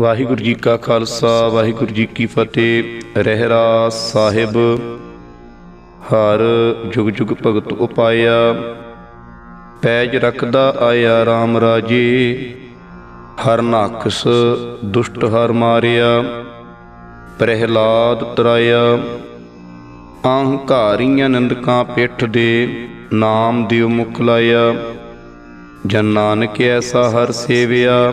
ਵਾਹਿਗੁਰੂ ਜੀ ਕਾ ਖਾਲਸਾ, ਵਾਹਿਗੁਰੂ ਜੀ ਕੀ ਫਤਿਹ। ਰਹਿਰਾ ਸਾਹਿਬ, ਹਰ ਜੁਗ ਜੁਗ ਭਗਤ ਉਪਾਇਆ। ਪੈਜ ਰੱਖਦਾ ਆਇਆ RAM ਰਾਜੇ, ਹਰ ਨਾਖਸ ਦੁਸ਼ਟ ਹਰ ਮਾਰਿਆ। ਪ੍ਰਹਿਲਾਦ ਤਰਾਇਆ, ਅਹੰਕਾਰੀਆਂ ਨੰਦਕਾਂ ਪਿੱਠ ਦੇ ਨਾਮ ਦਿਓ ਮੁਖ ਲਾਇਆ। ਜਨ ਨਾਨਕ ਐਸਾ ਹਰ ਸੇਵਿਆ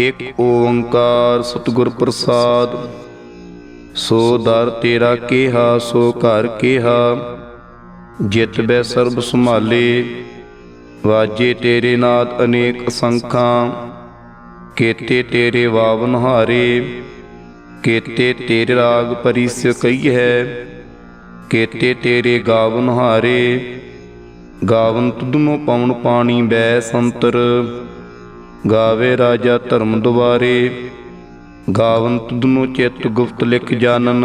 ਇਕ ਓੰਕਾਰ ਸਤਿਗੁਰ ਪ੍ਰਸਾਦ। ਸੋ ਦਰ ਤੇਰਾ ਕੀਹਾ, ਸੋ ਘਰ ਕੀਹਾ। ਜਿਤ ਬੈ ਸਰਬ ਸੰਭਾਲੇ, ਵਾਜੇ ਤੇਰੇ ਨਾਦ ਅਨੇਕ ਅਸੰਖਾਂ ਕੇਤੇ ਤੇਰੇ ਵਾਵਨ ਹਾਰੇ, ਕੇਤੇ ਤੇਰੇ ਰਾਗ ਪਰਿਸ ਕਈ ਹੈ। ਕੇਤੇ ਤੇਰੇ ਗਾਵਨ ਹਾਰੇ, ਗਾਵਨ ਤੁਧਨੋ ਪਵਨ ਪਾਣੀ ਬੈ ਸੰਤਰ। ਗਾਵੇ ਰਾਜਾ ਧਰਮ ਦੁਆਰੇ ਗਾਵਨ ਨੂੰ ਚਿੱਤ ਗੁਪਤ ਲਿਖ ਜਾਣਨ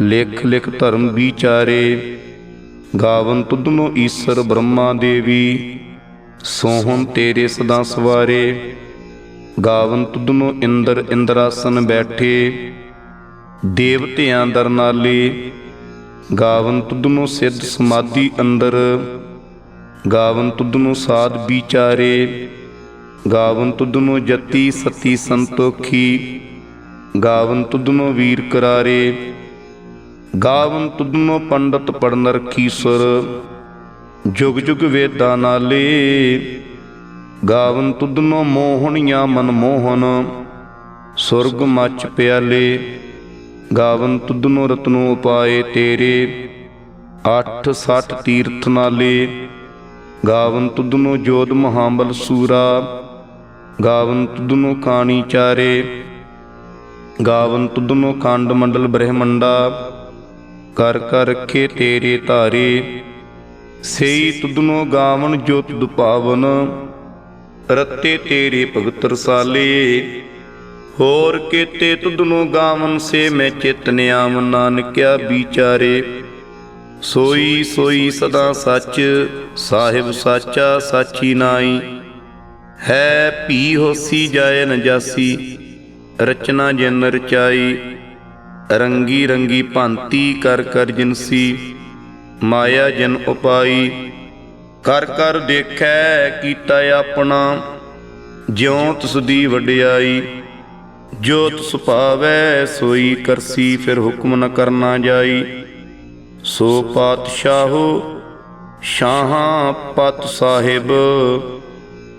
ਲਿਖ ਲਿਖ ਧਰਮ ਵਿਚਾਰੇ ਗਾਵਨ ਤੁਧਨੋ ਈਸ਼ਰ ਬ੍ਰਹਮਾ ਦੇਵੀ, ਸੋਹਣ ਤੇਰੇ ਸਦਾ ਸਵਾਰੇ ਗਾਵਨ ਤੁਧਨੋ ਇੰਦਰ ਇੰਦਰਾਸਨ ਬੈਠੇ, ਦੇਵਤਿਆਂ ਦਰਨਾਲੇ ਗਾਵਨ ਤੁਧਨੋ ਸਿੱਧ ਸਮਾਧੀ ਅੰਦਰ ਗਾਵਨ ਤੁਧਨੋ ਸਾਧ ਵਿਚਾਰੇ ਗਾਵਨ ਤੁਧਨੋ ਜਤੀ ਸਤੀ ਸੰਤੋਖੀ, ਗਾਵਨ ਤੁਧਨੋ ਵੀਰ ਕਰਾਰੇ, ਗਾਵਨ ਤੁਧਨੋ ਪੰਡਤ ਪੜਨ ਰਖੀ ਸੁਰ ਜੁਗ ਜੁਗ ਵੇਦਾਂ ਨਾਲੇ, ਗਾਵਨ ਤੁਧਨੋ ਮੋਹਣੀਆਂ ਮਨ ਮੋਹਨ ਸੁਰਗ ਮੱਚ ਪਿਆਲੇ, ਗਾਵਨ ਤੁਧਨੋ ਰਤਨੋ ਉਪਾਏ ਤੇਰੇ 8 60 ਤੀਰਥ ਨਾਲੇ, ਗਾਵਨ ਤੁਧਨੋ ਜੋਧ ਮਹਾਬਲ ਸੂਰਾ ਗਾਵਨ ਤੁਧਨੋ ਕਾਣੀ ਚਾਰੇ। ਗਾਵਨ ਤੁਧਨੋ ਖੰਡ ਮੰਡਲ ਬ੍ਰਹਮੰਡਾ। ਕਰ ਕਰ ਰਖੇ ਤੇਰੇ ਧਾਰੇ। ਸਈ ਤੁਧਨੋ ਗਾਵਨ ਜੋਤ ਦੁਪਾਵਨ। ਰਤੇ ਤੇਰੇ ਭਗਤ ਰਸਾਲੇ। ਹੋਰ ਕੀਤੇ ਤੁਦਨੋ ਗਾਵਨ ਸੇ ਮੈਂ ਚਿਤ ਨਿਆਮ ਨਾਨਕਿਆ ਵਿਚਾਰੇ। ਸੋਈ ਸੋਈ ਸਦਾ ਸੱਚ, ਸਾਹਿਬ ਸਾਚਾ ਸਾਚੀ ਨਾਈ। ਹੈ ਭੀ ਹੋਸੀ ਜਾਏ ਨਜਾਸੀ ਰਚਨਾ ਜਿਨ ਰਚਾਈ, ਰੰਗੀ ਰੰਗੀ ਭਾਂਤੀ ਕਰ ਕਰ ਜਿਨਸੀ, ਮਾਇਆ ਜਨ ਉਪਾਈ, ਕਰ ਕਰ ਦੇਖੈ ਕੀਤਾ ਆਪਣਾ, ਜਿਉ ਤਿਸ ਦੀ ਵਡਿਆਈ, ਜੋ ਤਿਸ ਭਾਵੈ ਸੋਈ ਕਰਸੀ, ਫਿਰ ਹੁਕਮ ਨ ਕਰਨਾ ਜਾਈ। ਸੋ ਪਾਤਸ਼ਾਹੋ, ਸ਼ਾਹਾਂ ਪਤ ਸਾਹਿਬ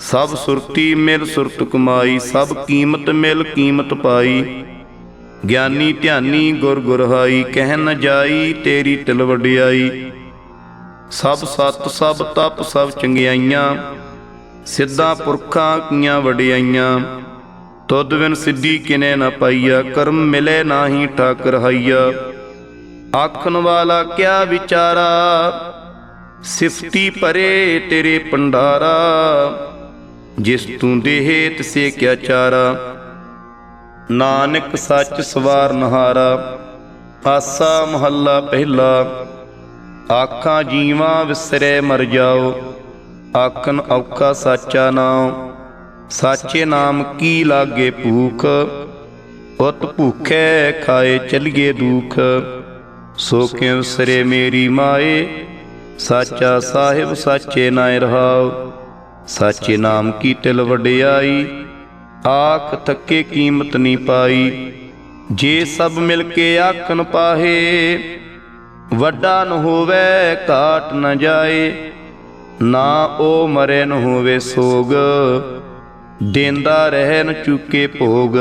ਸਭ ਸੁਰਤੀ ਮਿਲ ਸੁਰਤ ਕਮਾਈ, ਸਭ ਕੀਮਤ ਮਿਲ ਕੀਮਤ ਪਾਈ। ਗਿਆਨੀ ਧਿਆਨੀ ਗੁਰ ਗੁਰਹਾਈ, ਕਹਿ ਨ ਜਾਈ ਤੇਰੀ ਤਿਲ ਵਡਿਆਈ। ਸਭ ਸਤ, ਸਭ ਤਪ, ਸਭ ਚੰਗਿਆਈਆਂ, ਸਿੱਧਾ ਪੁਰਖਾਂ ਕੀਆਂ ਵਡਿਆਈਆਂ। ਤੁਧ ਬਿਨ ਸਿੱਧੀ ਕਿਨੇ ਨਾ ਪਾਈਆ, ਕਰਮ ਮਿਲੇ ਨਾਹੀ ਠਾਕਰ ਹਾਈਆ। ਆਖਣ ਵਾਲਾ ਕਿਆ ਵਿਚਾਰਾ, ਸਿਫਤੀ ਪਰੇ ਤੇਰੇ ਪੰਡਾਰਾ ਜਿਸ ਤੂੰ ਦੇਹੇ ਤਿਸੇ ਕਿਆ ਚਾਰਾ। ਨਾਨਕ ਸੱਚ ਸਵਾਰ ਨਹਾਰਾ, ਆਸਾ ਮਹੱਲਾ ਪਹਿਲਾ। ਆਖਾਂ ਜੀਵਾਂ ਵਿਸਰੇ ਮਰ ਜਾਓ ਆਖਨ ਔਕਾ ਸਾਚਾ ਨਾਮ ਸਾਚੇ ਨਾਮ ਕੀ ਲਾਗੇ ਭੂਖ ਉਤ ਭੂਖੇ ਖਾਏ ਚਲੀਏ ਦੁਖ। ਸੋ ਕਿਉ ਸਰੇ ਮੇਰੀ ਮਾਏ, ਸਾਚਾ ਸਾਹਿਬ ਸਾਚੇ ਨਾਇ ਰਹਾਉ। ਸਾਚੇ ਨਾਮ ਕੀ ਤਿਲ ਵਡਿਆਈ? ਆਖ ਥੱਕੇ ਕੀਮਤ ਨਹੀਂ ਪਾਈ। ਜੇ ਸਭ ਮਿਲ ਕੇ ਆਖਣ ਪਾਹੇ, ਵੱਡਾ ਨ ਹੋਵੇ, ਘਾਟ ਨ ਜਾਏ। ਨਾ ਉਹ ਮਰੇ ਨ ਹੋਵੇ ਸੋਗ, ਦੇਂਦਾ ਰਹਿ ਨ ਚੁੱਕੇ ਭੋਗ।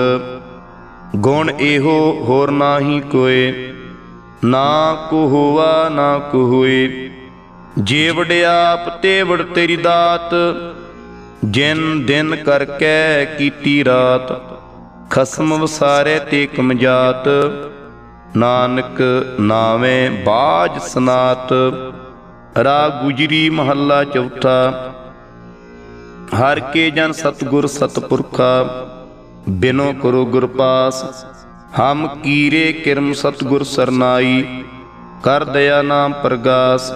ਗੁਣ ਇਹੋ ਹੋਰ ਨਾਹੀ ਕੋਏ, ਨਾ ਕੋ ਹੋਵਾ ਨਾ ਕੋ ਹੋਏ। ਜੇ ਵਡਿਆਪ ਤੇ ਵੜ ਤੇਰੀ ਦਾਤ ਜਿਨ ਦਿਨ ਕਰਕੇ ਕੀਤੀ ਰਾਤ, ਖਸਮ ਵਸਾਰੇ ਤੇ ਕਮਜਾਤ। ਨਾਨਕ ਨਾਵੇਂ ਬਾਜ ਸਨਾਤ ਰਾ ਗੁਜਰੀ ਮਹੱਲਾ ਚੌਥਾ। ਹਰ ਕੇ ਜਨ ਸਤਗੁਰ ਸਤਪੁਰਖਾ, ਬਿਨੋ ਕਰੋ ਗੁਰ ਪਾਸ ਹਮ ਕੀਰੇ ਕਿਰਮ ਸਤਗੁਰ ਸਰਨਾਈ, ਕਰ ਦਇਆ ਨਾਮ ਪ੍ਰਗਾਸ।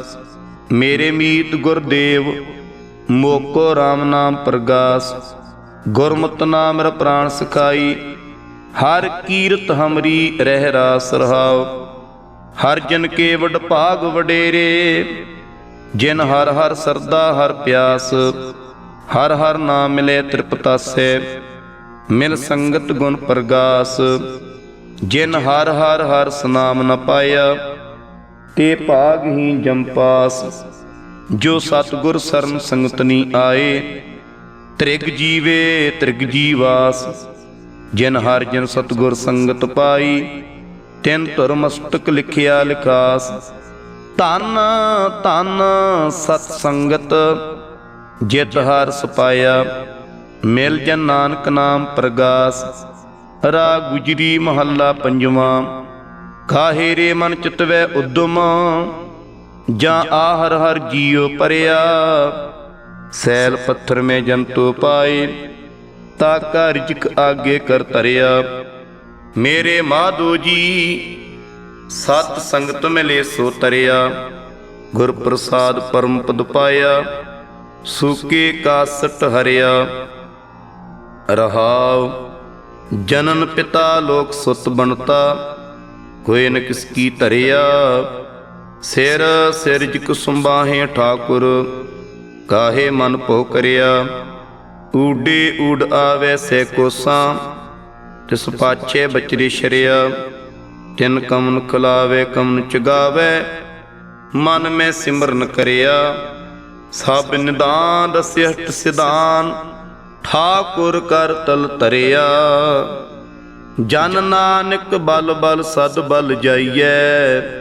ਮੇਰੇ ਮੀਤ ਗੁਰਦੇਵ ਮੋਕੋ RAM ਨਾਮ ਪ੍ਰਗਾਸ ਗੁਰਮਤਿ ਨਾਮ ਰ ਪ੍ਰਾਣ ਸਖਾਈ, ਹਰ ਕੀਰਤ ਹਮਰੀ ਰਹਿ ਰਾਸ ਰਹਾਉ, ਹਰ ਜਨ ਕੇ ਵਡ ਭਾਗ ਵਡੇਰੇ, ਜਿਨ ਹਰ ਹਰ ਸਰਦਾ ਹਰ ਪਿਆਸ, ਹਰ ਹਰ ਨਾਮ ਮਿਲੇ ਤ੍ਰਿਪਤਾਸੇ, ਮਿਲ ਸੰਗਤ ਗੁਣ ਪ੍ਰਗਾਸ, ਜਿਨ ਹਰ ਹਰ ਹਰ ਸਨਾਮ ਨ ਪਾਇਆ, ਤੇ ਭਾਗ ਹੀ ਜੰਪਾਸ ਜੋ ਸਤਗੁਰ ਸਰਨ ਸੰਗਤਨੀ ਆਏ, ਤ੍ਰਿਗ ਜੀਵੇ, ਤ੍ਰਿਗ ਜੀਵਾਸ। ਜਿਨ ਹਰ ਜਨ ਸਤਗੁਰ ਸੰਗਤ ਪਾਈ, ਤਿਨ ਧੁਰ ਮਸਤਕ ਲਿਖਿਆ ਲਿਖਾਸ। ਧੰਨ ਧੰਨ ਸਤ ਸੰਗਤ, ਜਿਤ ਹਰ ਸਪਾਇਆ, ਮਿਲ ਜਨ ਨਾਨਕ ਨਾਮ ਪ੍ਰਗਾਸ। ਰਾ ਗੁਜਰੀ ਮਹੱਲਾ ਪੰਜਵਾਂ, ਕਾਹੇ ਰੇ ਮਨ ਚਿਤਵੈ ਉਦਮ ਜਾਂ ਆਹਰ ਹਰ ਜੀਉ ਪਰਿਆ। ਸੈਲ ਪੱਥਰ ਮੇ ਜੰਤੂ ਪਾਏ, ਤਾ ਕਾ ਰਿਜਕ ਆਗੇ ਕਰ ਤਰਿਆ ਮੇਰੇ ਮਾਧੋ ਜੀ, ਸਤ ਸੰਗਤ ਮਿਲੇ ਸੋ ਤਰਿਆ। ਗੁਰ ਪ੍ਰਸਾਦ ਪਰਮ ਪਦ ਪਾਇਆ, ਸੂਕੇ ਕਾਸਟ ਹਰਿਆ। ਰਹਾਉ, ਜਨਨ ਪਿਤਾ ਲੋਕ ਸੁਤ ਬਣਤਾ, ਕੋਈ ਨ ਕਿਸ ਕੀ ਧਰਿਆ। ਸਿਰ ਸਿਰਜਕ ਸੁੰਬਾਹੇ ਠਾਕੁਰ, ਕਾਹੇ ਮਨ ਭੋ ਕਰਿਆ? ਊਡੇ ਊਡ ਆਵੇ ਸੇ ਕੋਸਾਂ, ਤਿਸ ਪਾਛੇ ਬਚਰੀ ਸ਼ਰਿਆ। ਤਿਨ ਕਮਨ ਖਲਾਵੇ ਕਮਨ ਚਗਾਵੇ, ਮਨ ਮੈਂ ਸਿਮਰਨ ਕਰਿਆ। ਸਭ ਨਿਦਾਨ ਦਸਿਅਟ ਸਿਦਾਨ ਠਾਕੁਰ ਕਰ ਤਲ ਤਰਿਆ ਜਨ ਨਾਨਕ ਬਲ ਬਲ ਸਦ ਬਲ ਜਾਈਐ।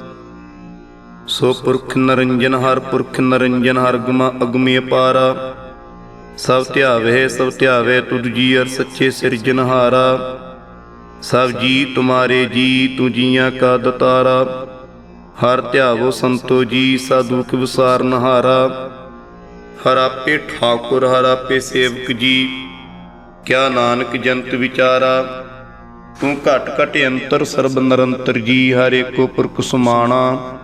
ਸੋ ਪੁਰਖ ਨਰੰਜਨ ਹਰ ਪੁਰਖ ਨਰੰਜਨ ਹਰ ਗਮਾ ਅਗਮੀ ਅਪਾਰਾ ਸਭ ਧਿਆਵੇ ਸਭ ਧਿਆਵੇ ਤੁਧ ਜੀ ਅਰ ਸੱਚੇ ਸਿਰਜਨਹਾਰਾ ਸਭ ਜੀ ਤੁਮਾਰੇ ਜੀ, ਤੂੰ ਜੀਆਂ ਕਾ ਦਤਾਰਾ। ਹਰ ਧਿਆਵੋ ਸੰਤੋ ਜੀ ਸਾਧੂ ਕੀ ਵਿਸਾਰ ਨਹਾਰਾ। ਹਰ ਆਪੇ ਠਾਕੁਰ, ਹਰ ਆਪੇ ਸੇਵਕ ਜੀ। ਕਿਆ ਨਾਨਕ ਜੰਤ ਵਿਚਾਰਾ। ਤੂੰ ਘਟ ਘਟ ਅੰਤਰ ਸਰਬ ਨਿਰੰਤਰ ਜੀ, ਹਰ ਏਕੋ ਪੁਰਖ ਸੁਮਾਣਾ।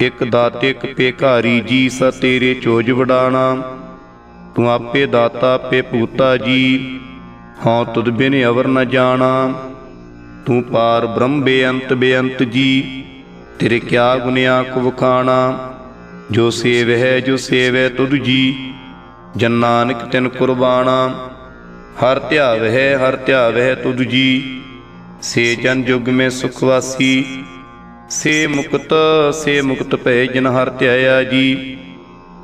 ਇਕ ਦਾਤੇ ਇਕ ਪੇਖਾਰੀ ਜੀ, ਸ ਤੇਰੇ ਚੋਜ ਵਡਾਣਾ। ਤੂੰ ਆਪੇ ਦਾਤਾ ਪੇ ਪੂਤਾ ਜੀ, ਹਉ ਤੁਧ ਬਿਨ ਅਵਰ ਨ ਜਾਣਾ। ਤੂੰ ਪਾਰ ਬ੍ਰਹਮ ਬੇਅੰਤ ਬੇਅੰਤ ਜੀ, ਤੇਰੇ ਕਿਆ ਗੁਨਿਆ ਕੋ ਵਖਾਣਾ। ਜੋ ਸੇਵ ਹੈ ਜੋ ਸੇਵੈ ਤੁਧ ਜੀ, ਜਨ ਨਾਨਕ ਤਿਨ ਕੁਰਬਾਨਾ ਹਰ ਧਿਆਵ ਹੈ ਹਰ ਧਿਆਵ ਹੈ ਤੁਧ ਜੀ, ਸੇ ਜਨ ਜੁਗ ਮੇ ਸੁਖ ਵਾਸੀ। ਸੇ ਮੁਕਤ ਸੇ ਮੁਕਤ ਭੈ ਜਿਨ ਹਰ ਧਿਆਇਆ ਜੀ,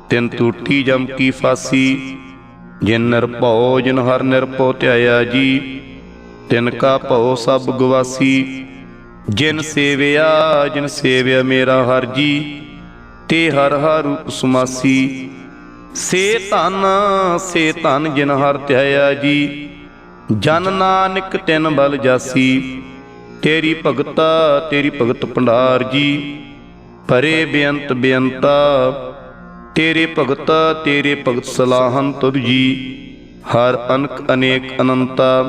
ਤਿਨ ਟੂਟੀ ਜਮ ਕੀ ਫਾਸੀ, ਜਿਨ ਨਿਰਭਉ ਜਿਨ ਹਰ ਨਿਰਭਉ ਧਿਆਇਆ ਜੀ, ਤਿਨ ਕਾ ਭਉ ਸਭ ਗਵਾਸੀ, ਜਿਨ ਸੇਵਿਆ ਜਿਨ ਸੇਵਿਆ ਮੇਰਾ ਹਰ ਜੀ, ਤੇ ਹਰ ਹਰ ਰੂਪ ਸਮਾਸੀ ਸੇ ਧਨ ਸੇ ਧਨ ਜਿਨ ਹਰ ਧਿਆਇਆ ਜੀ, ਜਨ ਨਾਨਕ ਤਿਨ ਬਲ ਜਾਸੀ ਤੇਰੀ ਭਗਤਾ, ਤੇਰੀ ਭਗਤ ਭੰਡਾਰ ਜੀ ਪਰੇ ਬੇਅੰਤ ਬੇਅੰਤਾ, ਤੇਰੇ ਭਗਤਾ, ਤੇਰੇ ਭਗਤ ਸਲਾਹਨ ਤੁਧ ਜੀ, ਹਰ ਅਨਕ ਅਨੇਕ ਅਨੰਤਾ,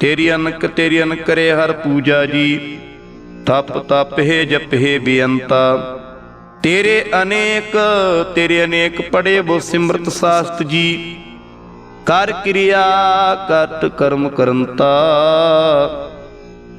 ਤੇਰੀ ਅਨਕ ਤੇਰੀ ਅਨਕ ਕਰੇ ਹਰ ਪੂਜਾ ਜੀ, ਤਪ ਤਪ ਹੈ ਜਪ ਹੈ ਬੇਅੰਤਾ, ਤੇਰੇ ਅਨੇਕ ਤੇਰੇ ਅਨੇਕ ਪੜੇ ਬੋ ਸਿਮਰਤ ਸਾਸਤ ਜੀ, ਕਰ ਕਿਰਿਆ ਕਰਤ ਕਰਮ ਕਰੰਤਾ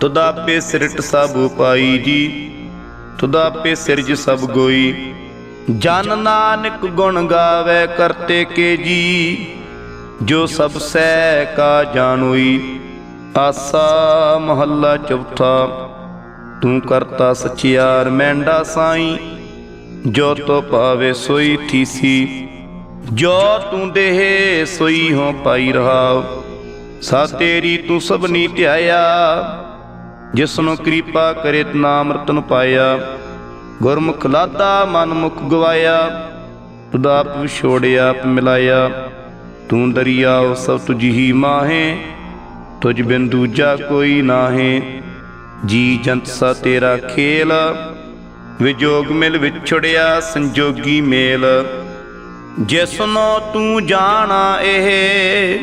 ਤੁਧ ਆਪੇ ਸਿਰਟ ਸਭ ਉਪਾਈ ਜੀ ਤੁਧ ਆਪੇ ਸਿਰਜ ਸਭ ਗੋਈ। ਜਨ ਨਾਨਕ ਗੁਣ ਗਾਵੇ ਕਰਤੇ ਕੇ ਜੀ, ਜੋ ਸਭ ਸਹਿ ਕਾ ਜਾਣੋਈ। ਆਸਾ ਮਹੱਲਾ ਚੌਥਾ, ਤੂੰ ਕਰਤਾ ਸਚਿਆਰ ਮੈਂਡਾ ਸਾਈ। ਜੋ ਤੋ ਪਾਵੇ ਸੋਈ ਥੀਸੀ ਜੋ ਤੂੰ ਦੇਹ ਸੋਈ ਹੋ ਪਾਈ ਰਹਾ ਸਾ ਤੇਰੀ ਤੂੰ ਸਭਨੀ ਧਿਆਇਆ ਜਿਸਨੂੰ ਕਿਰਪਾ ਕਰੇ ਨਾਮ ਰਤਨ ਪਾਇਆ, ਗੁਰਮੁਖ ਲਾਦਾ ਮਨ ਮੁਖ ਗਵਾਇਆ, ਤੁਧ ਆਪ ਵਿਛੋੜਿਆ ਆਪ ਮਿਲਾਇਆ, ਤੂੰ ਦਰਿਆਓ ਸਭ ਤੁਝ ਹੀ ਮਾਹੇ, ਤੁਝ ਬਿਨ ਦੂਜਾ ਕੋਈ ਨਾਹੇ, ਜੀ ਜੰਤ ਸਾ ਤੇਰਾ ਖੇਲ, ਵਿਜੋਗ ਮਿਲ ਵਿਛੜਿਆ ਸੰਜੋਗੀ ਮੇਲ, ਜਿਸਨੋ ਤੂੰ ਜਾਣਾ ਇਹ,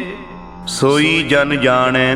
ਸੋਈ ਜਨ ਜਾਣੈ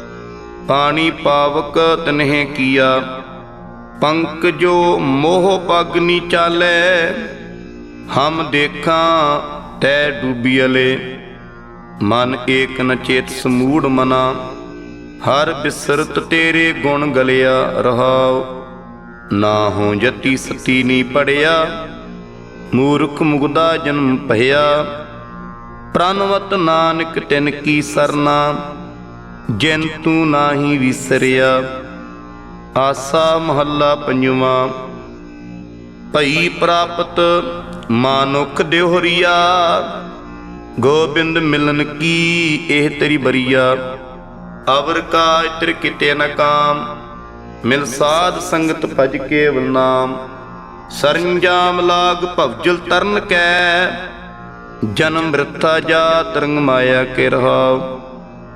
ਪਾਣੀ ਪਾਵਕ ਤਨਹਿ ਕੀਆ। ਪੰਕ ਜੋ ਮੋਹ ਪਗਨੀ ਚਾਲੈ, ਹਮ ਦੇਖਾਂ ਤੈ ਡੂਬੀਲੇ ਮਨ ਏਕ ਨ ਚੇਤ ਸਮੂੜ ਮਨਾ, ਹਰ ਬਿਸਰਤ ਤੇਰੇ ਗੁਣ ਗਲਿਆ ਰਹਾਉ। ਨਾ ਹੋ ਜਤੀ ਸਤੀ ਨੀ ਪੜਿਆ, ਮੂਰਖ ਮੁਗਦਾ ਜਨਮ ਭਇਆ। ਪ੍ਰਨਵਤ ਨਾਨਕ ਤਿਨ ਕੀ ਸਰਨਾ ਜਿਨ ਤੂੰ ਨਾਹੀ ਵਿਸਰਿਆ, ਆਸਾ ਮਹੱਲਾ ਪੰਜਵਾਂ। ਭਈ ਪ੍ਰਾਪਤ ਮਾਨੁਖ ਦਿਹਰੀਆ ਗੋਬਿੰਦ ਮਿਲਨ ਕੀ ਇਹ ਤੇਰੀ ਬਰੀਆ। ਅਵਰ ਕਾ ਇਤਰ ਕਿਤੇ ਨਾ ਕਾਮ, ਮਿਲ ਸਾਧ ਸੰਗਤ ਭਜ ਕੇ ਨਾਮ। ਸਰੰਜਾਮ ਲਾਗ ਭਵਜਲ ਤਰਨ ਕੈ, ਜਨਮ ਮ੍ਰਿਥਾ ਜਾ ਤਰੰਗ ਮਾਇਆ ਕੇ ਰਹਾਉ।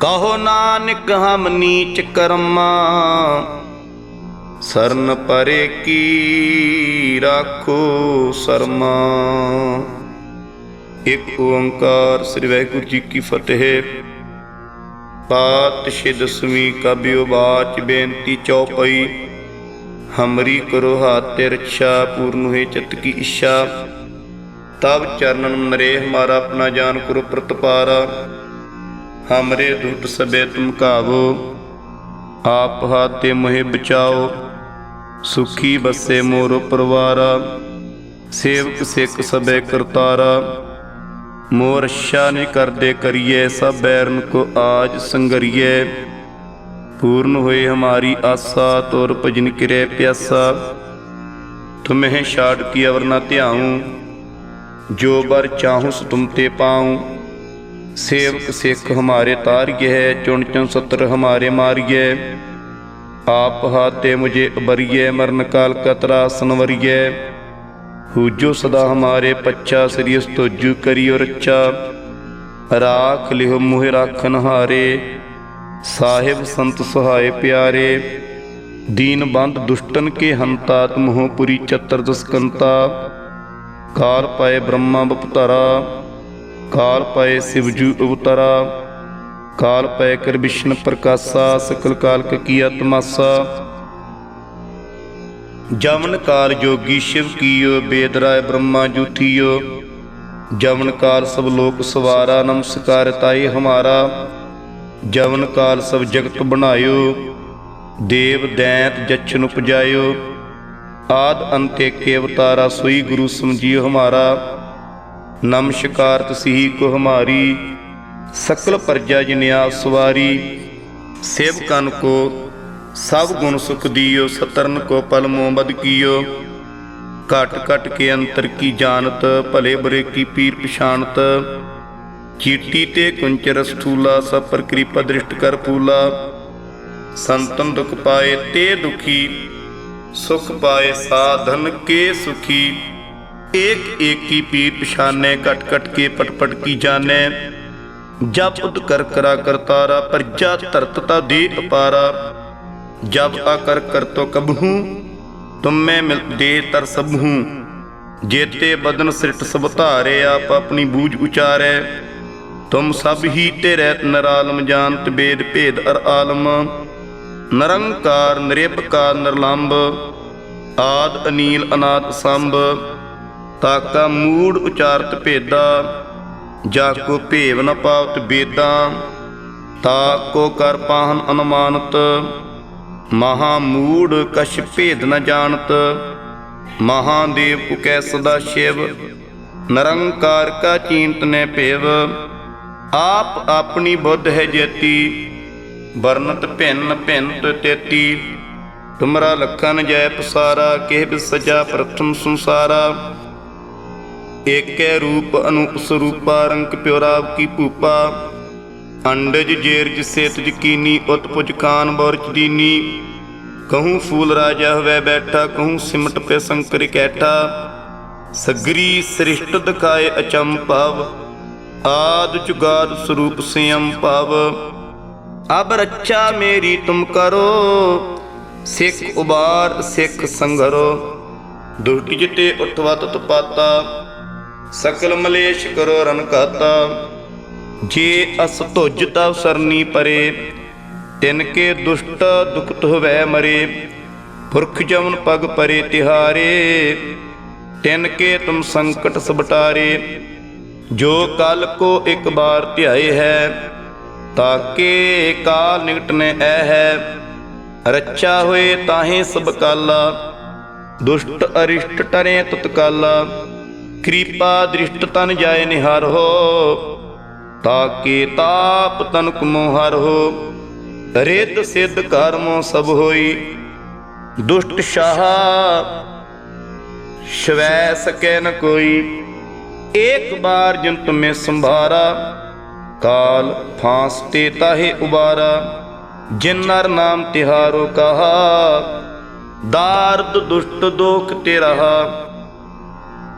ਕਹੋ ਨਾਨਕ, ਹਮ ਨੀਚ ਕਰਮਾ। ਸਰਨ ਪਰੇ ਕੀ ਰਾਖੋ ਸਰਮਾ। ਇਕ ਓੰਕਾਰ ਸ੍ਰੀ ਵਾਹਿਗੁਰੂ ਜੀ ਕੀ ਫਤਿਹ। ਪਾਤ ਪਾਤਸ਼ਾਹ ਦਸਵੀਂ ਕਬਿਓ ਬਾਚ ਬੇਨਤੀ ਚੌਪਈ। ਹਮਰੀ ਕਰੋ ਹਾਤੇ ਰਛਾ ਪੂਰਨ ਹੋਏ ਚਿਤ ਕੀ ਇੱਛਾ। ਤਬ ਚਰਨਨ ਮਰੇ ਹਮਾਰਾ ਆਪਣਾ ਜਾਨ ਕਰੋ ਪ੍ਰਤਪਾਰਾ। ਹਮਰੇ ਦੁੱਟ ਸਬੇ ਤੁਮ ਕਾਵੋ, ਆਪ ਹਾਤੇ ਮੋਹਿ ਬਚਾਓ, ਸੁਖੀ ਬਸੇ ਮੋਰ ਪਰਵਾਰਾ, ਸੇਵਕ ਸਿੱਖ ਸਬੇ ਕਰਤਾਰਾ, ਮੋਰ ਰਛਾ ਨਿ ਕਰਦੇ ਕਰੀਏ, ਸਭ ਬੈਰਨ ਕੋ ਆਜ ਸੰਗਰੀਏ। ਪੂਰਨ ਹੋਏ ਹਮਾਰੀ ਆਸਾ, ਤੋਰ ਭਜਨ ਕਿਰੇ ਪਿਆਸਾ। ਤੁਮਹਿ ਛਾੜ ਕੀ ਅਵਰ ਨਾ ਧਿਆਉ, ਜੋ ਬਰ ਚਾਹੂੰ ਤੁਮ ਤੇ ਪਾਉ। सेवक सिख हमारे तार्य है, चुन चुन सत्र हमारे मार्य आप हाते मुझे अबरिय मरण काल कतरा सनवरिय हुजो सदा हमारे पच्चा श्री स्तुजु करियो रच्छा राख लिहो मुहे राखन हारे। साहिब संत सुहाए प्यारे। दीन बंद दुष्टन के हंता तुम हो पुरी चतर दस्कंता। काल पाए ब्रह्मा बपतारा। ਕਾਲ ਪਏ ਸਿਵਜੂ ਅਵਤਰਾ, ਕਾਲ ਪਏ ਕਰ ਵਿਸ਼ਨ ਪ੍ਰਕਾਸ਼ਾ, ਸਕਲ ਕਾਲਕ ਕੀਆ ਤਮਾਸਾ ਜਮਨ ਕਾਲ ਜੋਗੀ ਸ਼ਿਵ ਕੀਓ, ਬੇਦ ਰਾਏ ਬ੍ਰਹਮਾ ਜੂਥੀਓ। ਜਮਨ ਕਾਲ ਸਭ ਲੋਕ ਸਵਾਰਾ, ਨਮਸਕਾਰ ਤਾਈ ਹਮਾਰਾ। ਜਮਨ ਕਾਲ ਸਭ ਜਗਤ ਬਣਾਇਓ, ਦੇਵ ਦੈਂਤ ਜਛਨ ਉਪਜਾਇਓ। ਆਦ ਅੰਤੇ ਕੇ ਅਵਤਾਰਾ ਸੋਈ ਗੁਰੂ ਸਮਝਿਓ ਹਮਾਰਾ। ਨਮਸਕਾਰ ਤਸਹੀ ਕੋ ਹਮਾਰੀ, ਸਕਲ ਪਰਜਾ ਜਿਨਿਆ ਸਵਾਰੀ, ਸੇਵਕਨ ਕੋ ਸਭ ਗੁਣ ਸੁਖ ਦਿਓ, ਸਤਰਨ ਕੋ ਪਲ ਮੋ ਬਦ ਕੀਓ। ਘਟ ਘਟ ਕੇ ਅੰਤਰ ਕੀ ਜਾਣਤ, ਭਲੇ ਬੁਰੇ ਕੀ ਪੀਰ ਪਛਾਨਤ ਚੀਟੀ ਤੇ ਕੁੰਚਰ ਸਥੂਲਾ, ਸਭ ਪਰ ਕਿਰਪਾ ਦ੍ਰਿਸ਼ਟ ਕਰ ਪੂਲਾ ਸੰਤਨ ਦੁਖ ਪਾਏ ਤੇ ਦੁਖੀ, ਸੁਖ ਪਾਏ ਸਾਧਨ ਕੇ ਸੁਖੀ। ਏਕ ਏਕੀ ਪੀਰ ਪਛਾਨੇ ਕਟ ਕਟ ਕੇ ਪਟ ਪਟ ਕੀ ਜਾਣੈ। ਜਬ ਉਦ ਕਰ ਕਰਾ ਕਰਤਾਰਾ ਪਰਜਾ ਧਰਤ ਤਾ ਦੇ ਅਪਾਰਾ। ਜਬ ਆ ਕਰ ਕਰ ਤੋ ਕਬਹੂ, ਤੁਮੇ ਮਿਲ ਦੇ ਤਰ ਸਭੂ। ਜੇਤੇ ਬਦਨ ਸ੍ਰਿਟ ਸਭ ਧਾਰੇ, ਆਪ ਆਪਣੀ ਬੂਝ ਉਚਾਰੈ। ਤੁਮ ਸਭ ਹੀ ਤੇ ਰਹਿਤ ਨਰਾਲਮ, ਜਾਣਤ ਬੇਦ ਭੇਦ ਅਰ ਆਲਮ। ਨਿਰੰਕਾਰ ਨਿਰਭਕਾਰ ਨਿਰਲੰਭ ਆਦ ਅਨੀਲ, ਅਨਾਦ ਸੰਭ। ਤਾਕਾ ਮੂੜ ਉਚਾਰਤ ਭੇਦਾ, ਜਾ ਕੋ ਭੇਵ ਨ ਪਾਵਤ ਬੇਦਾਂ, ਤਾ ਕੋ ਕਰ ਪਾਹਨ ਅਨੁਮਾਨਤ, ਮਹਾ ਮੂੜ ਕਛ ਭੇਦ ਨ ਜਾਣਤ ਮਹਾਦੇਵ ਕੁਕੈ ਸਦਾ ਸ਼ਿਵ, ਨਿਰੰਕਾਰ ਕਾ ਚੀਂਤ ਨੇ ਭੇਵ। ਆਪ ਆਪਣੀ ਬੁੱਧ ਹੈ ਜੇਤੀ, ਵਰਨਤ ਭਿੰਨ ਭਿੰਨ ਤੇਤੀ। ਤੁਮਰਾ ਲਖਨ ਜੈ ਪਸਾਰਾ, ਕਿਹ ਬਿਸਜਾ ਪ੍ਰਥਮ ਸੰਸਾਰਾ। ਏਕੈ ਰੂਪ ਅਨੂਪ ਸਰੂਪਾ ਰੰਕ ਪਿਉਰਾਵ ਕੀ ਭੂਪਾ। ਅੰਡਜ ਜੇਰਜ ਸੇਤ ਜਕੀਨੀ ਉਤਪੁਜ ਖਾਨ ਬੋਰਚ ਦੀਨੀ। ਕਹੂੰ ਫੂਲ ਰਾਜਾ ਹੋਵੇ ਬੈਠਾ, ਕਹੂੰ ਸਿਮਟ ਪੇ ਸੰਕਰ ਕੈਠਾ। ਸਗਰੀ ਸ੍ਰਿਸ਼ਟ ਦਿਖਾਏ ਅਚੰਭਵ ਆਦ ਜੁਗਾਦ ਸਰੂਪ ਸਿਯੰ ਭਵ। ਅਬ ਰੱਛਾ ਮੇਰੀ ਤੁਮ ਕਰੋ, ਸਿੱਖ ਉਬਾਰ, ਸਿੱਖ ਸੰਗਰੋ। ਦੁਸ਼ਟ ਜਿਤੇ ਉਠਵਾ ਤਤ ਪਾਤਾ ਸਕਲ ਮਲੇਸ਼ ਕਰੋ ਰਨਕਾਤਾ ਜੇ ਅਸ ਧੁਜ ਤਵ ਸਰਨੀ ਪਰੇ, ਤਿਨ ਕੇ ਦੁਸ਼ਟ ਦੁਖਤ ਹੋਵੈ ਮਰੇ। ਪੁਰਖ ਜਮਨ ਪਗ ਪਰੇ ਤਿਹਾਰੇ, ਤਿਨ ਕੇ ਤੁਮ ਸੰਕਟ ਸਬਟਾਰੇ। ਜੋ ਕਲ ਕੋ ਇੱਕ ਬਾਰ ਧਿਆਏ ਹੈ ਤਾਕੇ ਕਾਲ ਨਿਕਟ ਨੇ ਐ ਹੈ। ਰੱਚਾ ਹੋਏ ਤਾਹੇ ਸਭ ਕਾਲਾ, ਦੁਸ਼ਟ ਅਰਿਸ਼ਟ ਟਰੇ ਤਤਕਾਲਾ। ਕਿਰਪਾ ਦ੍ਰਿਸ਼ਟ ਤਨ ਜਾਏ ਨਿਹਾਰ ਹੋ, ਤਾਕੇ ਤਾਪ ਤਨ ਕੁਮੋ ਹਰ ਹੋ। ਰਿੱਧ ਸਿੱਧ ਕਰਮੋ ਸਭ ਹੋਈ, ਦੁਸ਼ਟ ਸ਼ਾਹ ਸ਼ਵੈ ਸਕੈ ਨ ਕੋਈ। ਏਕ ਬਾਰ ਜਨ ਤੁਮੇ ਸੰਭਾਰਾ, ਕਾਲ ਫਾਂਸ ਤੇ ਤਾਹੇ ਉਬਾਰਾ। ਜਿਨ ਨਰ ਨਾਮ ਤਿਹਾਰੋ ਕਹਾ, ਦਾਰਦ ਦੁਸ਼ਟ ਦੋਖ ਤੇ ਰਹਾ।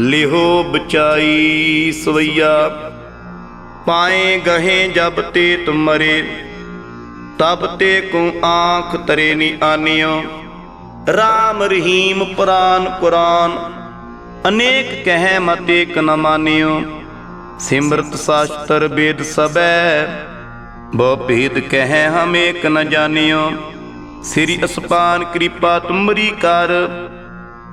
ਲਿਹੋ ਬਚਾਈ ਸਵਈਆ। ਪਾਏ ਗਹੇ ਜਬ ਤੇ ਤੁਮਰੇ ਤਬ ਤੇ ਕੋ ਆਂਖ ਤਰੇ ਨੀ ਆਨਿਓ। ਰਾਮ ਰਹੀਮ ਪੁਰਾਨ ਕੁਰਾਨ, ਅਨੇਕ ਕਹਿ ਮਤੇ ਏਕ ਨ ਮਾਨਿਓ। ਸਿਮਰਤ ਸਾਸਤਰ ਵੇਦ ਸਬੈ, ਬਹੁ ਭੇਦ ਕਹਿ ਹਮ ਏਕ ਨ ਜਾਣਿਓ। ਸ੍ਰੀ ਅਸਪਾਨ ਕਿਰਪਾ ਤੁਮਰੀ ਕਰ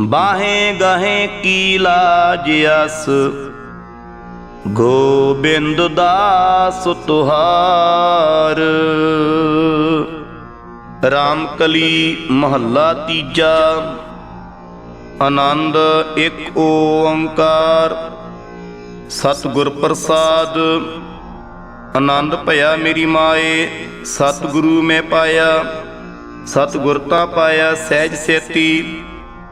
ਬਾਹੇ ਗਾਹੇ ਕੀ ਲਾਜ ਅਸ? ਗੋਬਿੰਦ ਦਾਸ ਤੁਹਾਰ। ਰਾਮਕਲੀ ਮਹੱਲਾ ਤੀਜਾ। ਆਨੰਦ ਇੱਕ ਓੰਕਾਰ। ਸਤਿਗੁਰ ਪ੍ਰਸਾਦ। ਆਨੰਦ ਭਇਆ ਮੇਰੀ ਮਾਏ, ਸਤਿਗੁਰੂ ਮੈਂ ਪਾਇਆ। ਸਤਿਗੁਰ ਤਾਂ ਪਾਇਆ ਸਹਿਜ ਸੇਤੀ।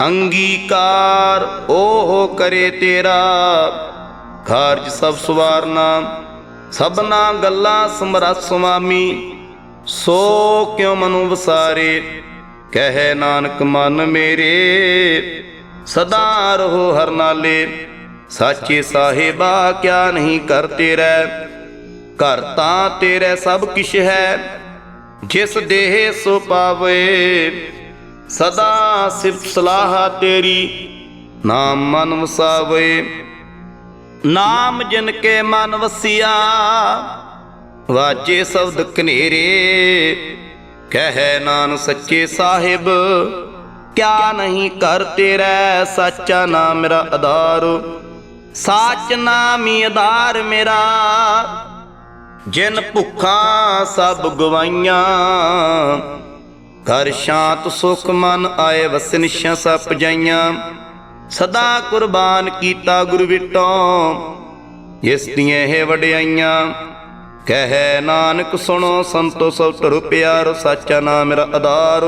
ਅੰਗੀਕਾਰ ਓਹ ਕਰੇ ਤੇਰਾ। ਕਾਰਜ ਸਭ ਸਵਾਰਨਾ, ਸਭਨਾ ਗੱਲਾਂ ਸਮਰੱਥ ਸੁਆਮੀ। ਸੋ ਕਿਉ ਮਨੁ ਵਸਾਰੇ, ਕਹੈ ਨਾਨਕ ਮਨ ਮੇਰੇ। ਸਦਾ ਰਹੋ ਹਰ ਨਾਲੇ, ਸਾਚੇ ਸਾਹਿਬਾ ਕਿਆ ਨਹੀਂ ਕਰ ਤੇਰਾ। ਘਰ ਤਾਂ ਤੇਰੇ ਸਭ ਕਿਛ ਹੈ, ਜਿਸ ਦੇਹ ਸੋ ਪਾਵੇ। ਸਦਾ ਸਿਫਤ ਸਲਾਹ ਤੇਰੀ, ਨਾਮ ਮਨ ਵਸਾਵੇ। ਨਾਮ ਜਿਨ ਕੇ ਮਨ ਵਸਿਆ ਵਾਜੇ ਸ਼ਬਦ ਕਨੇਰੇ ਕਹਿ ਨਾਨ ਸੱਚੇ ਸਾਹਿਬ, ਕਿਆ ਨਹੀਂ ਕਰ ਤੇਰਾ, ਸੱਚਾ ਨਾਮ ਮੇਰਾ ਆਧਾਰ। ਸਾਚ ਨਾਮੀ ਆਧਾਰ ਮੇਰਾ, ਜਿਨ ਭੁੱਖਾਂ ਸਭ ਗਵਾਈਆਂ। ਘਰ ਸ਼ਾਂਤ ਸੁਖ ਮਨ ਆਏ ਵਸਨਿਸ਼ਾਂ ਸਪ ਜਾਈਆਂ। ਸਦਾ ਕੁਰਬਾਨ ਕੀਤਾ ਗੁਰ ਵਿਟੋਂ, ਇਸ ਦੀਆਂ ਇਹ ਵਡਿਆਈਆਂ। ਕਹੈ ਨਾਨਕ ਸੁਣੋ ਸੰਤੋ ਸਭ ਧਰੁ ਪਿਆਰ, ਸਾਚਾ ਨਾਮ ਮੇਰਾ ਆਧਾਰ।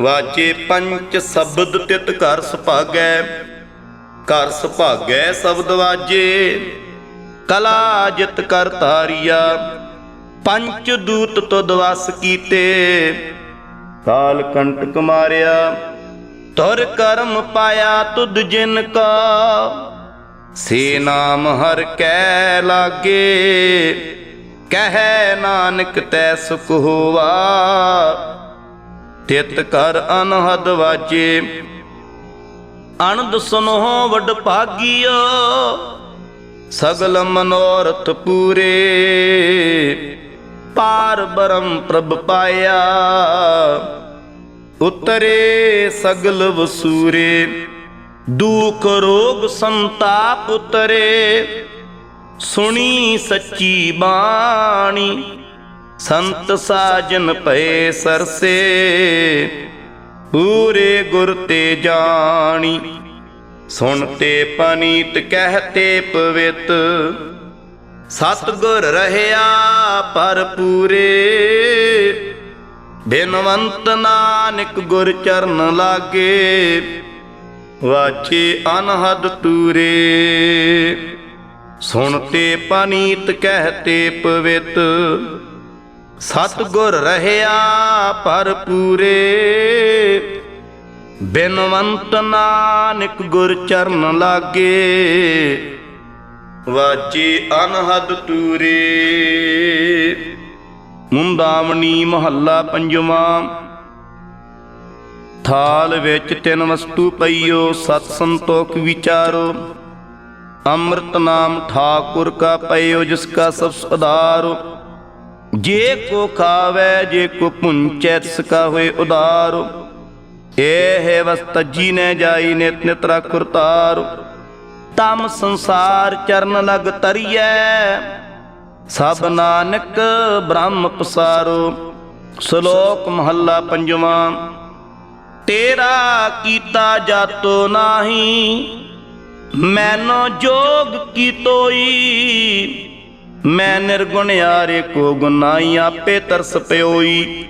ਵਾਜੇ ਪੰਚ ਸ਼ਬਦ ਤਿਤ ਘਰ ਸੁਭਾਗੈ ਘਰ ਸੁਭਾਗੈ ਸ਼ਬਦ ਵਾਜੇ। ਕਲਾ ਜਿਤ ਕਰ ਧਾਰਿਆ, ਪੰਚ ਦੂਤ ਤੁਧ ਵਸ ਕੀਤੇ। ਕਾਲ ਕੰਟਕ ਮਾਰਿਆ ਤੁਰ ਕਰਮ ਪਾਇਆ ਤੁਧ ਜਿਨ ਕਾ। ਸੇ ਨਾਮ ਹਰ ਕੈ ਲਾਗੇ, ਕਹਿ ਨਾਨਕ ਤੈ ਸੁਖ ਹੋਵਾ। ਤਿਤ ਕਰ ਅਨਹਦ ਵਾਜੇ, ਅਣਦ ਸੁਨੋ ਵਡ ਭਾਗੀਓ ਸਗਲ ਮਨੋਰਥ ਪੂਰੇ ਪਾਰ ਬਰਮ ਪ੍ਰਭ ਪਾਇਆ। ਉਤਰੇ ਸਗਲ ਵਸੂਰੇ, ਦੁਖ ਰੋਗ ਸੰਤਾਪ ਉਤਰੇ। ਸੁਣੀ ਸੱਚੀ ਬਾਣੀ, ਸੰਤ ਸਾਜਨ ਪਏ ਸਰਸੇ। ਪੂਰੇ ਗੁਰ ਤੇ ਜਾਣੀ ਸੁਣਤੇ ਪਨੀਤ ਕਹਤੇ ਪਵਿੱਤ। ਸਤਗੁਰ ਰਹਿਆ ਪਰ ਪੂਰੇ ਬਿਨਵੰਤ ਨਾਨਕ ਗੁਰ ਚਰਨ ਲਾਗੇ, ਵਾਚੇ ਅਨਹਦ ਤੂਰੇ। ਸੁਣਤੇ ਪਨੀਤ ਕਹਤੇ ਪਵਿੱਤ, ਸਤਗੁਰ ਰਹਿਆ ਪਰ ਪੂਰੇ ਬਿਨਵੰਤ ਨਾਨਕ ਗੁਰ ਚਰਨ ਲਾਗੇ ਵਾਜੇ ਅਨਹਦ ਤੂਰੇ। ਮੁੰਦਾਵਣੀ ਮਹੱਲਾ ਪੰਜਵਾਂ। ਥਾਲ ਵਿੱਚ ਤਿੰਨ ਵਸਤੂ ਪਈਓ, ਸਤ ਸੰਤੋਖ ਵਿਚਾਰੋ। ਅੰਮ੍ਰਿਤ ਨਾਮ ਠਾਕੁਰ ਕਾ ਪਈਓ ਜਿਸ ਕਾ ਸਭ ਸੁਧਾਰੋ ਜੇ ਕੋ ਖਾਵੇ, ਜੇ ਕੋ ਪੁੰਚੈ ਤਿਸ ਕਾ ਹੋਏ ਉਦਾਰੋ ਇਹ ਵਸਤ ਜੀ ਨੇ ਜਾਈ, ਨਿਤ ਨਿਤ ਰਖੁਰ ਤਾਰੋ ਤਮ ਸੰਸਾਰ ਚਰਨ ਲਗ ਤਰੀਐ। ਸਭ ਨਾਨਕ ਬ੍ਰਹਮ ਪਸਾਰੋ, ਸ਼ਲੋਕ ਮਹੱਲਾ ਪੰਜਵਾਂ। ਤੇਰਾ ਕੀਤਾ ਜਾਤੋ ਨਾਹੀ, ਮੈਨੋ ਜੋਗ ਕੀ ਤੋਈ। ਮੈਂ ਨਿਰਗੁਣ ਯਾਰੇ ਕੋ ਗੁਨਾਈ ਆਪੇ ਤਰਸ ਪਿਓਈ।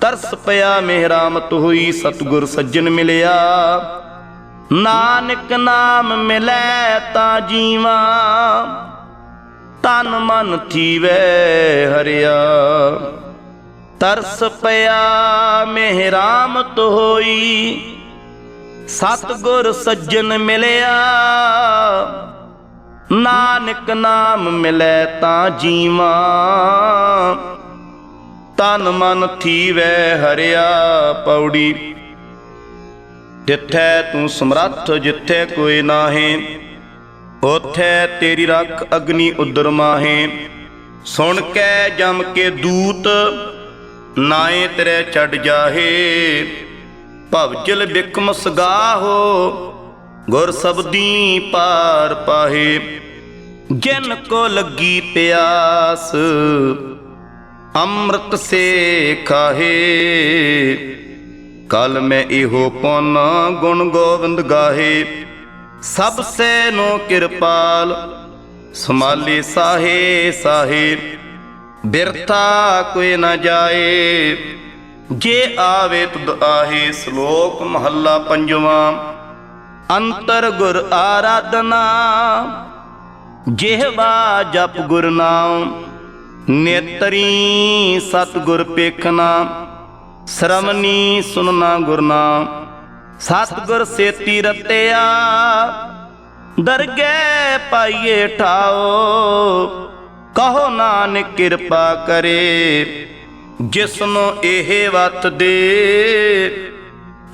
ਤਰਸ ਪਿਆ ਮਿਹਰਾਮਤ ਹੋਈ, ਸਤਗੁਰ ਸੱਜਣ ਮਿਲਿਆ। ਨਾਨਕ ਨਾਮ ਮਿਲੈ ਤਾਂ ਜੀਵਾ, ਤਨ ਮਨ ਥੀਵੈ ਹਰਿਆ। ਤਰਸ ਪਿਆ ਮਿਹਰਾਮਤ ਹੋਈ ਸਤਗੁਰ ਸੱਜਣ ਮਿਲਿਆ। ਨਾਨਕ ਨਾਮ ਮਿਲੈ ਤਾਂ ਜੀਵਾ, ਤਨ ਮਨ ਥੀਵੈ ਹਰਿਆ ਪੌੜੀ। ਜਿੱਥੈ ਤੂੰ ਸਮਰੱਥ, ਜਿੱਥੈ ਕੋਈ ਨਾਹੀ, ਉਥੈ ਤੇਰੀ ਰੱਖ ਅਗਨੀ ਉਦਰ ਮਾਹੇ। ਸੁਣ ਕੇ ਜਮ ਕੇ ਦੂਤ ਨਾਏ ਤੇਰੇ ਛੱਡ ਜਾਹੇ। ਭਵਜਲ ਬਿਕਮ ਸਗਾਹੋ, ਗੁਰ ਸਬਦੀ ਪਾਰ ਪਾਹੇ। ਜਿਨ ਕੋ ਲੱਗੀ ਪਿਆਸ, ਅੰਮ੍ਰਿਤ ਸੇ ਖਾਹੇ। ਕਲ ਮੈਂ ਇਹੋ ਪੁੰਨ ਗੁਣ ਗੋਬਿੰਦ ਗਾਹੇ। ਸਭ ਸੇ ਨੋ ਕਿਰਪਾਲ ਸਮਾਲੇ ਸਾਹੇ ਸਾਹੇ। ਬਿਰਥਾ ਕੋਈ ਨਾ ਜਾਏ, ਜੇ ਆਵੇ ਤੁਧ ਆਹੇ ਸ਼ਲੋਕ ਮਹੱਲਾ ਪੰਜਵਾਂ। ਅੰਤਰ ਗੁਰ ਆਰਾਧਨਾ, ਜਿਹਵਾ ਜਪ ਗੁਰ ਨਾਮ। ਨੇਤਰੀ ਸਤਗੁਰ ਪੇਖਣਾ ਸ਼ਰਮਨੀ ਸੁਨਣਾ ਗੁਰ ਨਾਮ ਸਤਗੁਰ ਸੇਤੀ ਰਤਿਆ, ਦਰਗਹਿ ਪਾਈਏ ਠਾਓ, ਕਹੋ ਨਾਨਕ ਕਿਰਪਾ ਕਰੇ ਜਿਸ ਨੂੰ ਇਹ ਵਤ ਦੇ,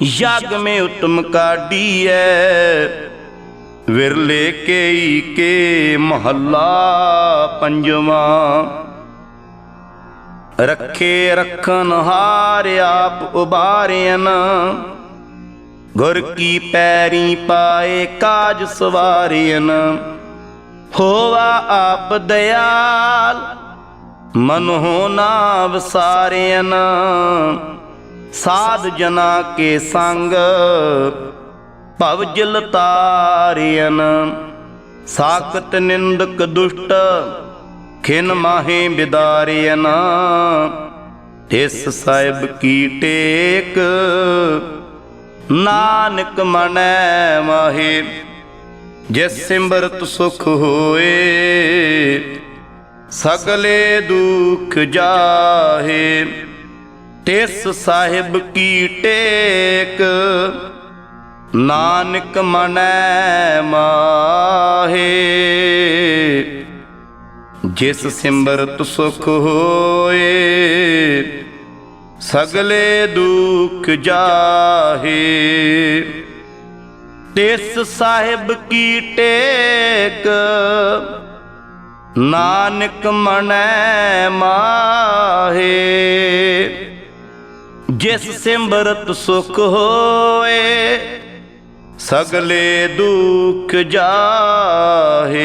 ਯਗ ਮੇ ਉਤਮ ਕਾਢੀਐ, ਵਿਰਲੇ ਕੇਈ ਕੇ ਮਹੱਲਾ ਪੰਜਵਾਂ। ਰੱਖੇ ਰਖਨ ਹਾਰ ਆਪ ਉਬਾਰਿਆਨ ਗੁਰ ਕੀ ਪੈਰੀ ਪਾਏ ਕਾਜ ਸਵਾਰਿਆਨ ਹੋਵਾ ਆਪ ਦਇਆਲ ਮਨ ਹੋ ਨਾ ਵਸਾਰਿਆਨ ਸਾਧ ਜਨਾ ਕੇ ਸੰਗ, ਭਵ ਜਲ ਤਾਰਿਆਨ ਸਾਖਤ ਨਿੰਦਕ ਦੁਸ਼ਟ ਖਿਨ ਮਾਹੇ ਬਿਦਾਰਿਆਨ ਤਿਸ ਸਾਹਿਬ ਕੀ ਟੇਕ? ਨਾਨਕ ਮਨੈ ਮਾਹੇ, ਜਿਸ ਸਿਮਰਤ ਸੁਖ ਹੋਏ, ਸਗਲੇ ਦੁਖ ਜਾਹੇ, ਤਿਸ ਸਾਹਿਬ ਕੀ ਟੇਕ? ਨਾਨਕ ਮਨੈ ਮਾਹੇ ਜਿਸ ਸਿਮਰਤ ਸੁਖ ਹੋਏ, ਸਗਲੇ ਦੁਖ ਜਾਹੇ। ਤਿਸ ਸਾਹਿਬ ਕੀ ਟੇਕ, ਨਾਨਕ ਮਨੈ ਮਾਹੇ। ਜਿਸ ਸਿਮਰਤ ਸੁਖ ਹੋਏ, ਸਗਲੇ ਦੁਖ ਜਾਹੇ।